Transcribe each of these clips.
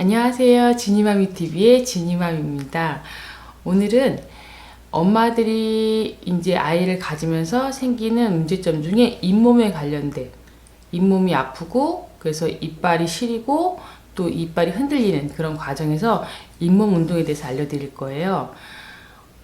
안녕하세요. 지니마미 TV의 지니맘입니다. 오늘은 엄마들이 이제 아이를 가지면서 생기는 문제점 중에 잇몸에 관련된 잇몸이 아프고 그래서 이빨이 시리고 또 이빨이 흔들리는 그런 과정에서 잇몸 운동에 대해서 알려드릴 거예요.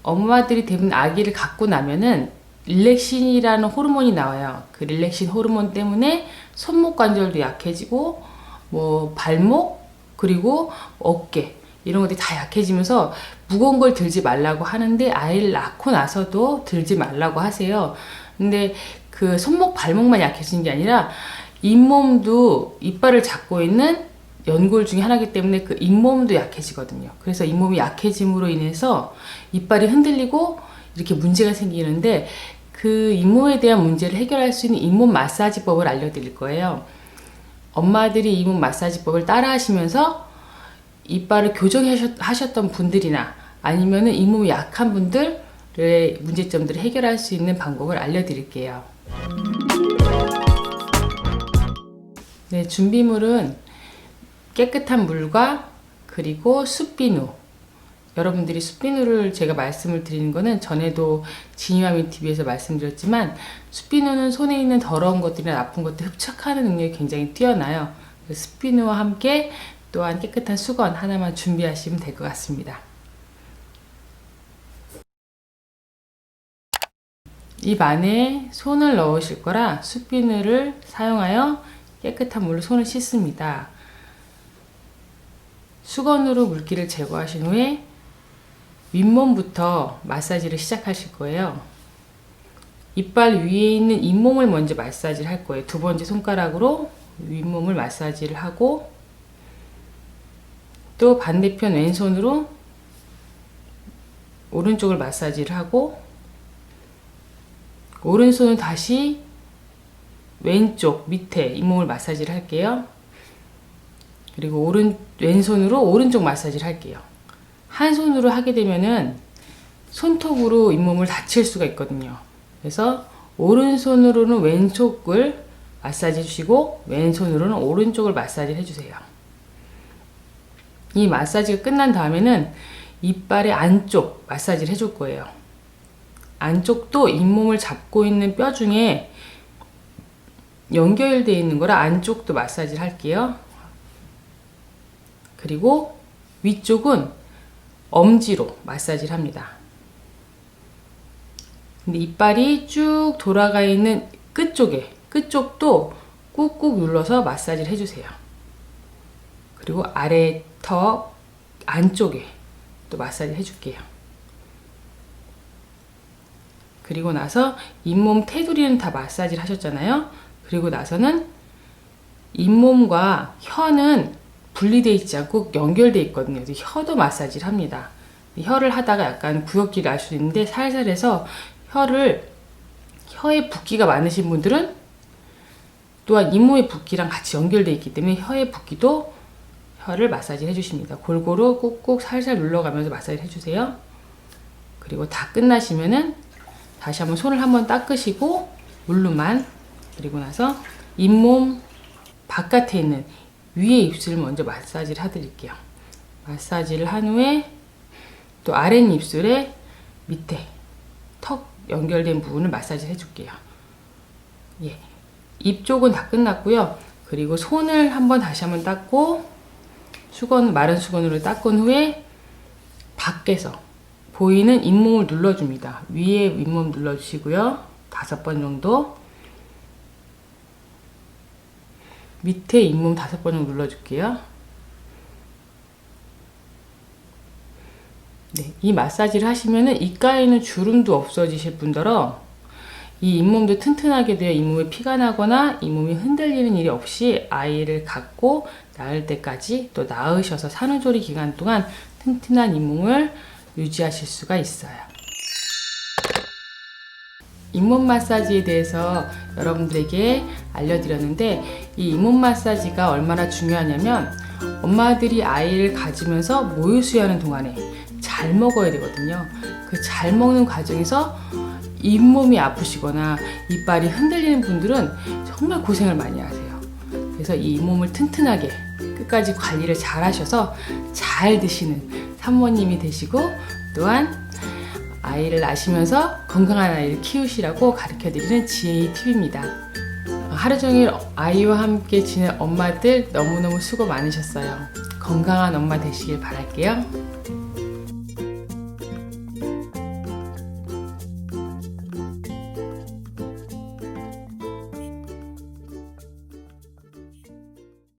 엄마들이 대부분 아기를 갖고 나면은 릴렉신이라는 호르몬이 나와요. 그 릴렉신 호르몬 때문에 손목 관절도 약해지고 뭐 발목 그리고 어깨 이런 것들이 다 약해지면서 무거운 걸 들지 말라고 하는데 아이를 낳고 나서도 들지 말라고 하세요. 근데 그 손목 발목만 약해지는 게 아니라 잇몸도 이빨을 잡고 있는 연골 중에 하나이기 때문에 그 잇몸도 약해지거든요. 그래서 잇몸이 약해짐으로 인해서 이빨이 흔들리고 이렇게 문제가 생기는데 그 잇몸에 대한 문제를 해결할 수 있는 잇몸 마사지법을 알려드릴 거예요. 엄마들이 잇몸 마사지법을 따라 하시면서 이빨을 교정하셨던 분들이나 아니면은 잇몸이 약한 분들의 문제점들을 해결할 수 있는 방법을 알려드릴게요. 네, 준비물은 깨끗한 물과 그리고 숯비누. 여러분들이 숯비누를 제가 말씀을 드리는 거는 전에도 지니마미 TV에서 말씀드렸지만 숯비누는 손에 있는 더러운 것들이나 나쁜 것들 흡착하는 능력이 굉장히 뛰어나요. 숯비누와 함께 또한 깨끗한 수건 하나만 준비하시면 될 것 같습니다. 입 안에 손을 넣으실 거라 숯비누를 사용하여 깨끗한 물로 손을 씻습니다. 수건으로 물기를 제거하신 후에 윗몸부터 마사지를 시작하실 거예요. 이빨 위에 있는 잇몸을 먼저 마사지를 할 거예요. 두 번째 손가락으로 윗몸을 마사지를 하고 또 반대편 왼손으로 오른쪽을 마사지를 하고 오른손은 다시 왼쪽 밑에 잇몸을 마사지를 할게요. 그리고 오른 왼손으로 오른쪽 마사지를 할게요. 한 손으로 하게 되면은 손톱으로 잇몸을 다칠 수가 있거든요. 그래서 오른손으로는 왼쪽을 마사지 해주시고 왼손으로는 오른쪽을 마사지 해주세요. 이 마사지가 끝난 다음에는 이빨의 안쪽 마사지를 해줄 거예요. 안쪽도 잇몸을 잡고 있는 뼈 중에 연결되어 있는 거라 안쪽도 마사지를 할게요. 그리고 위쪽은 엄지로 마사지를 합니다. 근데 이빨이 쭉 돌아가 있는 끝쪽에, 끝쪽도 꾹꾹 눌러서 마사지를 해주세요. 그리고 아래 턱 안쪽에 또 마사지 해줄게요. 그리고 나서 잇몸 테두리는 다 마사지를 하셨잖아요. 그리고 나서는 잇몸과 혀는 분리되어 있지 않고 연결되어 있거든요. 그래서 혀도 마사지를 합니다. 혀를 하다가 약간 구역질을 알수 있는데 살살 해서 혀를 혀에 붓기가 많으신 분들은 또한 잇몸의 붓기랑 같이 연결되어 있기 때문에 혀의 붓기도 혀를 마사지 해주십니다. 골고루 꾹꾹 살살 눌러가면서 마사지 해주세요. 그리고 다 끝나시면은 다시 한번 손을 한번 닦으시고 물로만 그리고 나서 잇몸 바깥에 있는 위에 입술을 먼저 마사지를 해드릴게요. 마사지를 한 후에 또 아랫 입술에 밑에 턱 연결된 부분을 마사지 해줄게요. 예. 입 쪽은 다 끝났고요. 그리고 손을 한번 다시 한번 닦고 수건 마른 수건으로 닦은 후에 밖에서 보이는 잇몸을 눌러줍니다. 위에 윗몸 눌러주시고요. 다섯 번 정도. 밑에 잇몸 다섯 번 정도 눌러줄게요. 네, 이 마사지를 하시면은 입가에는 주름도 없어지실 뿐더러 이 잇몸도 튼튼하게 되어 잇몸에 피가 나거나 잇몸이 흔들리는 일이 없이 아이를 갖고 낳을 때까지 또 낳으셔서 산후조리 기간 동안 튼튼한 잇몸을 유지하실 수가 있어요. 잇몸 마사지에 대해서 여러분들에게 알려드렸는데 이 잇몸 마사지가 얼마나 중요하냐면 엄마들이 아이를 가지면서 모유 수유하는 동안에 잘 먹어야 되거든요. 그 잘 먹는 과정에서 잇몸이 아프시거나 이빨이 흔들리는 분들은 정말 고생을 많이 하세요. 그래서 이 잇몸을 튼튼하게 끝까지 관리를 잘 하셔서 잘 드시는 산모님이 되시고 또한 아이를 낳으시면서 건강한 아이를 키우시라고 가르쳐 드리는 지혜의 팁입니다. 하루 종일 아이와 함께 지낸 엄마들 너무너무 수고 많으셨어요. 건강한 엄마 되시길 바랄게요.